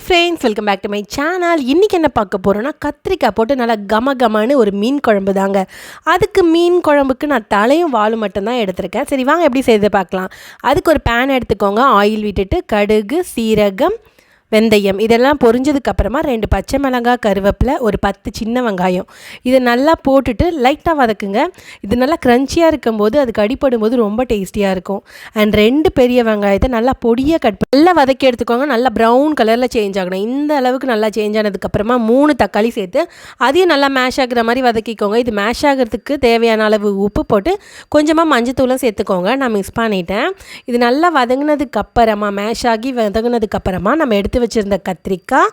Hi friends welcome back to my channel இன்றைக்கி என்ன பார்க்க போகிறோன்னா கத்திரிக்காய் போட்டு நல்லா கம கமன்னு ஒரு மீன் குழம்பு தாங்க. அதுக்கு மீன் குழம்புக்கு நான் தலையும் வாலும் மட்டும்தான் எடுத்திருக்கேன். சரி வாங்க எப்படி செய்து பார்க்கலாம். அதுக்கு ஒரு பேன் எடுத்துக்கோங்க. ஆயில் விட்டுட்டு கடுகு சீரகம் வெந்தயம் இதெல்லாம் பொரிஞ்சதுக்கு அப்புறமா ரெண்டு பச்சை மிளகாய் கருவேப்பிலை ஒரு பத்து சின்ன வெங்காயம். இதை நல்லா போட்டுட்டு லைட்டாக வதக்குங்க. இது நல்லா க்ரன்ச்சியாக இருக்கும்போது அதுக்கு அடிப்படும் போது ரொம்ப டேஸ்டியாக இருக்கும். அண்ட் ரெண்டு பெரிய வெங்காயத்தை நல்லா பொடியாக கட் நல்லா வதக்கி எடுத்துக்கோங்க. நல்லா ப்ரௌன் கலரில் சேஞ்ச் ஆகணும். இந்த அளவுக்கு நல்லா சேஞ்ச் ஆனதுக்கப்புறமா மூணு தக்காளி சேர்த்து அதையும் நல்லா மேஷ் ஆகிற மாதிரி வதக்கிக்கோங்க. இது மேஷ் ஆகிறதுக்கு தேவையான அளவு உப்பு போட்டு கொஞ்சமாக மஞ்சத்தூளும் சேர்த்துக்கோங்க. நான் மிக்ஸ் பண்ணிட்டேன். இது நல்லா வதங்கினதுக்கப்புறமா மேஷ் ஆகி வதங்கினதுக்கப்புறமா நம்ம எடுத்து வச்சுருந்த கத்திரிக்காய்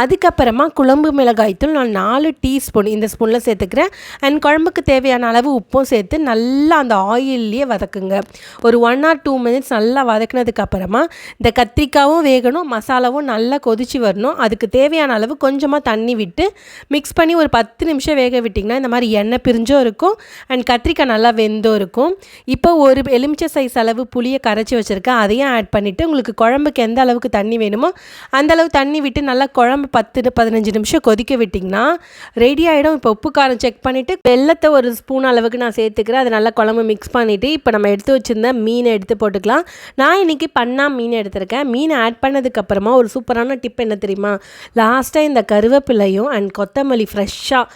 அதுக்கப்புறமா குழம்பு மிளகாய் தூள் நான் நாலு டீஸ்பூன் இந்த ஸ்பூனில் சேர்த்துக்கிறேன். அண்ட் குழம்புக்கு தேவையான அளவு உப்பும் சேர்த்து நல்லா அந்த ஆயில்லையே வதக்குங்க. ஒரு ஒன் ஆர் டூ மினிட்ஸ் நல்லா வதக்குனதுக்கப்புறமா இந்த கத்திரிக்காவும் வேகணும் மசாலாவும் நல்லா கொதிச்சு வரணும். அதுக்கு தேவையான அளவு கொஞ்சமாக தண்ணி விட்டு மிக்ஸ் பண்ணி ஒரு பத்து நிமிஷம் வேக விட்டிங்கன்னா இந்த மாதிரி எண்ணெய் பிரிஞ்சும் இருக்கும். அண்ட் கத்திரிக்காய் நல்லா வெந்தும் இருக்கும். இப்போ ஒரு எலுமிச்சை சைஸ் அளவு புளியை கரைச்சி வச்சுருக்கேன். அதையும் ஆட் பண்ணிவிட்டு உங்களுக்கு குழம்புக்கு எந்த அளவுக்கு தண்ணி வேணுமோ அந்தளவு தண்ணி விட்டு நல்லா குழம்பு பத்து பதினஞ்சு நிமிஷம் கொதிக்க விட்டிங்கன்னா ரெடி ஆகிடும் இப்போ உப்பு காரம் செக் பண்ணிவிட்டு வெள்ளத்தை ஒரு ஸ்பூன் அளவுக்கு நான் சேர்த்துக்கிறேன். அதை நல்லா குழம்பு மிக்ஸ் பண்ணிவிட்டு இப்போ நம்ம எடுத்து வச்சுருந்த மீனை எடுத்து போட்டுக்கலாம். நான் இன்றைக்கி பண்ணா மீன் எடுத்திருக்கேன். மீனை ஆட் பண்ணதுக்கப்புறமா ஒரு சூப்பரான டிப் என்ன தெரியுமா? லாஸ்ட்டாக இந்த கருவேப்பிலையும் அண்ட் கொத்தமல்லி ஃப்ரெஷ்ஷாக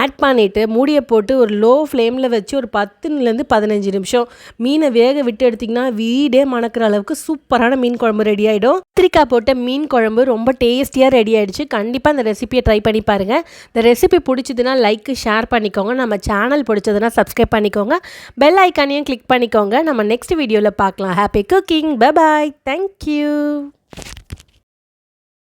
ஆட் பண்ணிவிட்டு மூடியை போட்டு ஒரு லோ ஃப்ளேமில் வச்சு ஒரு பத்துலேருந்து பதினஞ்சு நிமிஷம் மீனை வேக விட்டு எடுத்திங்கன்னா வீடே மணக்கிற அளவுக்கு சூப்பரான மீன் குழம்பு ரெடி ஆகிடும் கத்திரிக்காய் போட்ட மீன் குழம்பு குழம்பு ரொம்ப டேஸ்டியாக ரெடி ஆகிடுச்சு கண்டிப்பாக இந்த ரெசிபியை ட்ரை பண்ணி பாருங்கள் இந்த ரெசிபி பிடிச்சதுன்னா லைக்கு ஷேர் பண்ணிக்கோங்க. நம்ம சேனல் பிடிச்சதுன்னா சப்ஸ்கிரைப் பண்ணிக்கோங்க. பெல் ஐக்கானையும் கிளிக் பண்ணிக்கோங்க. நம்ம நெக்ஸ்ட் வீடியோவில் பார்க்கலாம். Happy cooking bye bye bye thank you